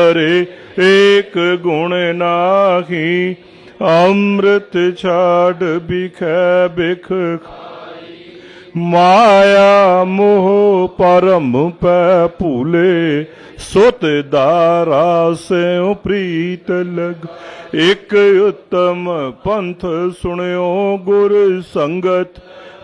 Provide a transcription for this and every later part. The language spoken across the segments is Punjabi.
हरे, एक गुण नाही, अमृत छाड़ बिख बिख माया मोह परम पै पुले सुत दारा से प्रीत लग। एक उत्तम पंथ सुनो गुर संगत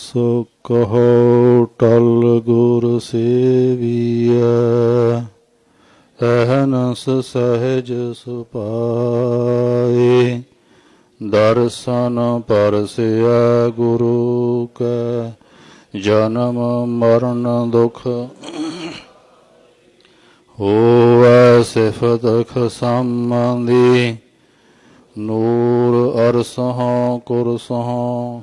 ਸੋ ਕਹੋ, ਟਲ ਗੁਰ ਸੇਵੀਐ, ਅਹਨਸ ਸਹਿਜ ਸੁਪਾਏ, ਦਰਸ਼ਨ ਪਰਸਿਆ ਗੁਰੂ ਕੈ, ਜਨਮ ਮਰਨ ਦੁਖ ਹੋਵੈ ਸਿਫਤ ਖਸਮੰਦੀ ਨੂਰ ਅਰਸਹਾਂ ਕੁਰਸਹਾਂ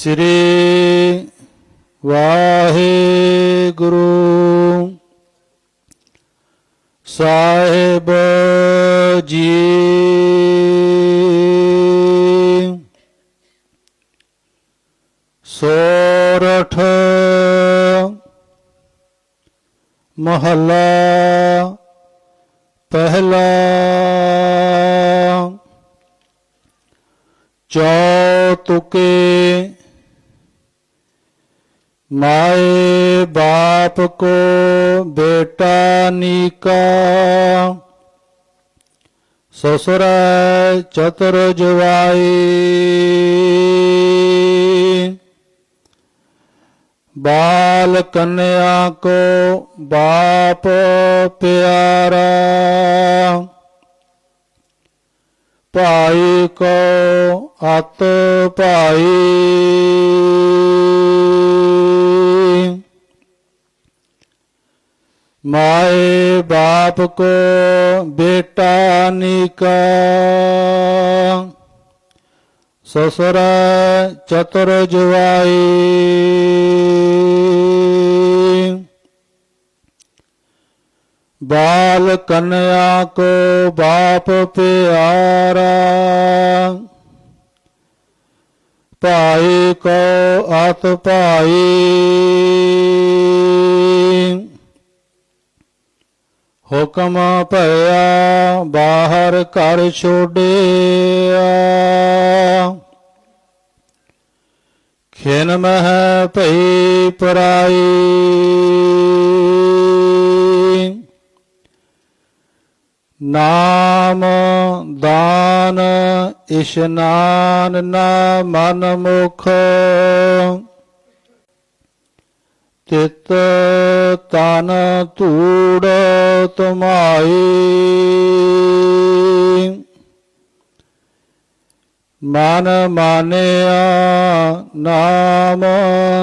ਸਤਨਾਮ ਸ੍ਰੀ ਵਾਹਿਗੁਰੂ ਸਾਹਿਬ ਜੀ ਸੋਰਠ ਮਹੱਲਾ ਪਹਿਲਾ ਚੌਤੁਕੇ माए बाप को बेटा नीका ससुर चतुर जवाई बाल कन्या को बाप प्यारा भाई को अत भाई माए बाप को बेटा निका ससुर चतुर जुआई बाल कन्या को बाप प्यारा भाई को अत भाई ਹੁਕਮ ਭਇਆ ਬਾਹਰ ਘਰ ਛੋੜਿਆ। ਖਿਨ ਮਹਿ ਭਈ ਪਰਾਈ। ਨਾਮ ਦਾਨ ਇਸ਼ਨਾਨ ਨਾ ਮਨ ਮੁਖ। ਤਿਤ ਤਨ ਧੂੜ ਤੁਮਾਈ। ਮਨ ਮਾਨਿਆ ਨਾਮ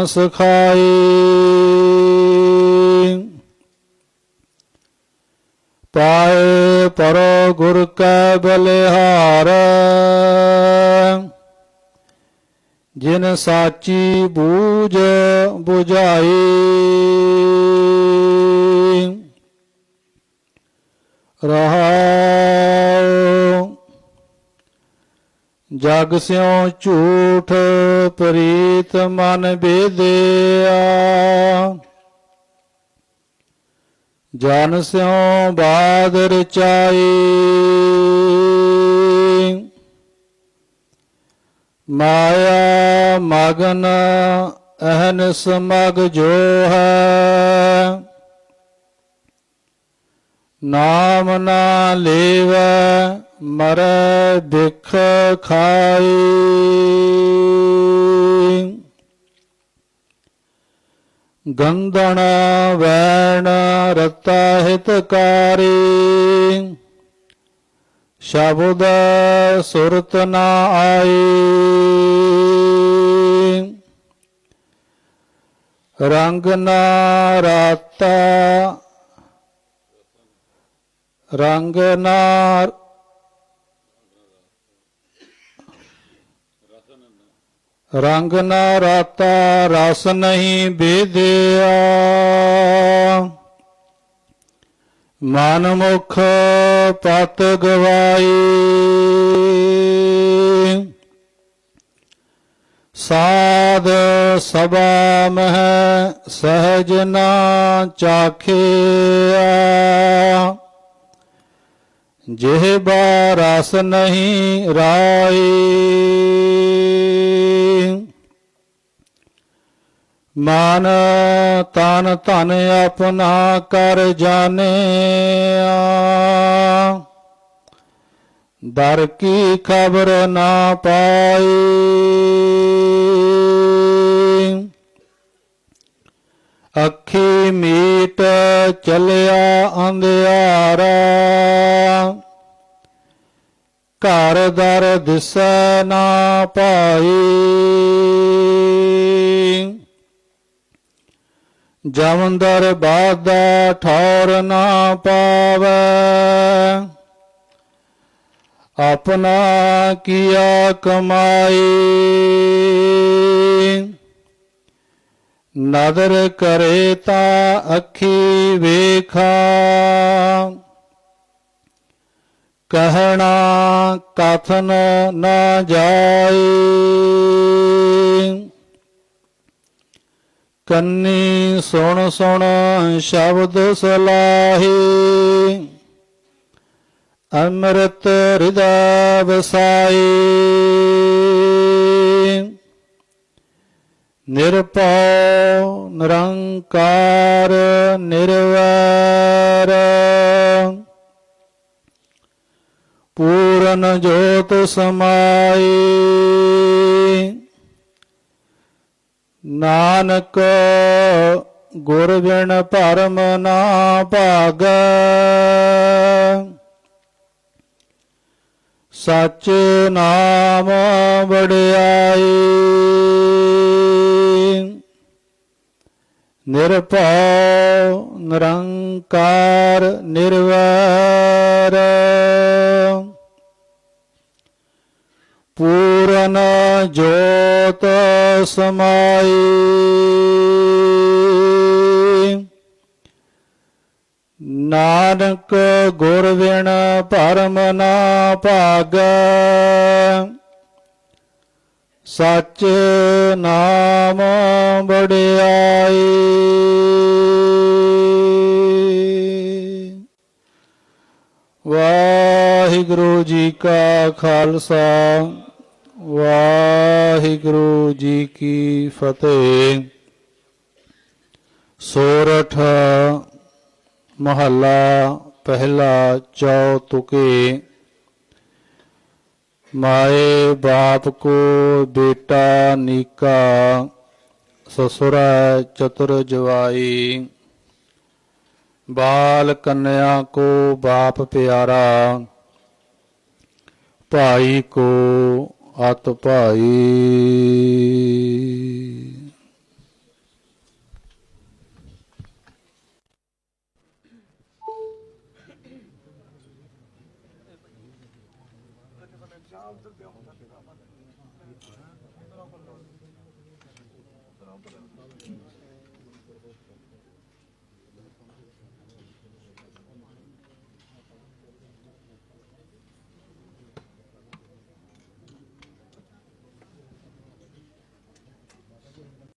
ਸਖਾਈ। ਪਾਏ ਪਰੋ ਗੁਰ ਕੈ ਬਲਿਹਾਰ। ਜਿਨ ਸਾਚੀ ਬੂਝ 부ਝਾਈ ਰਹਾਉ ਜਗ ਸਿਉ ਝੂਠ, ਪ੍ਰੀਤ ਮਨ ਬੇਦਿਆ ਜਨ ਸਿਉ ਬਾਦ ਰਚਾਈ ਮਾਇਆ ਮਗਨ, ਅਹਨ ਸਮਗ ਜੋ ਹੈ। ਨਾਮ ਨਾ ਲੇਵ, ਮਰ ਬਿਖ ਖਾਈ ਗੰਧਣ ਵੈਣ ਰਤਾ ਹਿਤਕਾਰੀ ਸ਼ਬਦ ਸੁਰਤ ਨਾ ਆਈ ਰੰਗ ਨਾ ਰਾਤਾ ਰੰਗ ਨਾ ਰੰਗ ਨਾ ਰਾਤਾ ਰਸ ਨਹੀਂ ਬੇਦਿਆ ਮਨ ਮੁਖ ਪਤ ਗਵਾਈ। ਸਾਧ ਸਭਾ ਮਹਿ ਸਹਜ ਨਾ ਚਾਖਿਆ। ਜਿਹੇ ਬਾ ਰਸ ਨਹੀਂ ਰਾਈ ਮਨ ਤਨ ਧਨ ਆਪਣਾ ਕਰ ਜਾਣਿਆ। ਦਰ ਕੀ ਖਬਰ ਨਾ ਪਾਈ ਅੱਖੀ ਮੀਟ ਚਲਿਆ ਅੰਧਿਆਰਾ। ਘਰ ਦਰ ਦਿਸੈ ਨਾ ਪਾਈ ਜਵੰਦਰ ਬਾਦਾ ਠੌਰ ਨਾ ਪਾਵੈ। ਆਪਣਾ ਕੀਆ ਕਮਾਈ ਨਦਰ ਕਰੇ ਤਾ ਅੱਖੀ ਵੇਖਾ। ਕਹਿਣਾ ਕਥਨ ਨਾ ਜਾਈ ਕੰਨੀ ਸੁਣ ਸੁਣ ਸ਼ਬਦ ਸਲਾਹੀ। ਅੰਮ੍ਰਿਤ ਹਿਰਦੈ ਵਸਾਈ ਨਿਰਭਉ ਨਿਰੰਕਾਰ ਨਿਰਵੈਰ ਪੂਰਨ ਜੋਤ ਸਮਾਈ। ਨਾਨਕ ਗੁਰ ਬਿਨ ਭਰਮ ਨਾ ਭਾਗੈ। ਸਚ ਨਾਮ ਵਡਿਆਈ। ਨਿਰਭਉ ਨਿਰੰਕਾਰ ਨਿਰਵੈਰ। ਪੂਰਨ ਜੋਤ ਸਮਾਈ। ਨਾਨਕ ਗੁਰ ਬਿਨ ਭਰਮ ਨਾ ਭਾਗੈ। ਸਚ ਨਾਮ ਵਡਿਆਈ। ਵਾਹਿਗੁਰੂ ਜੀ ਕਾ ਖਾਲਸਾ। ਵਾਹਿਗੁਰੂ ਜੀ ਕੀ ਫਤਿਹ ਸੋਰਠ ਮਹੱਲਾ ਪਹਿਲਾ ਚੌ ਤੁਕੇ ਮਾਏ ਬਾਪ ਕੋ ਬੇਟਾ ਨੀਕਾ ਸਸੁਰਾ ਚਤੁਰ ਜਵਾਈ ਬਾਲ ਕੰਨਿਆ ਕੋ ਬਾਪ ਪਿਆਰਾ ਭਾਈ ਕੋ ਅਤ ਭਾਈ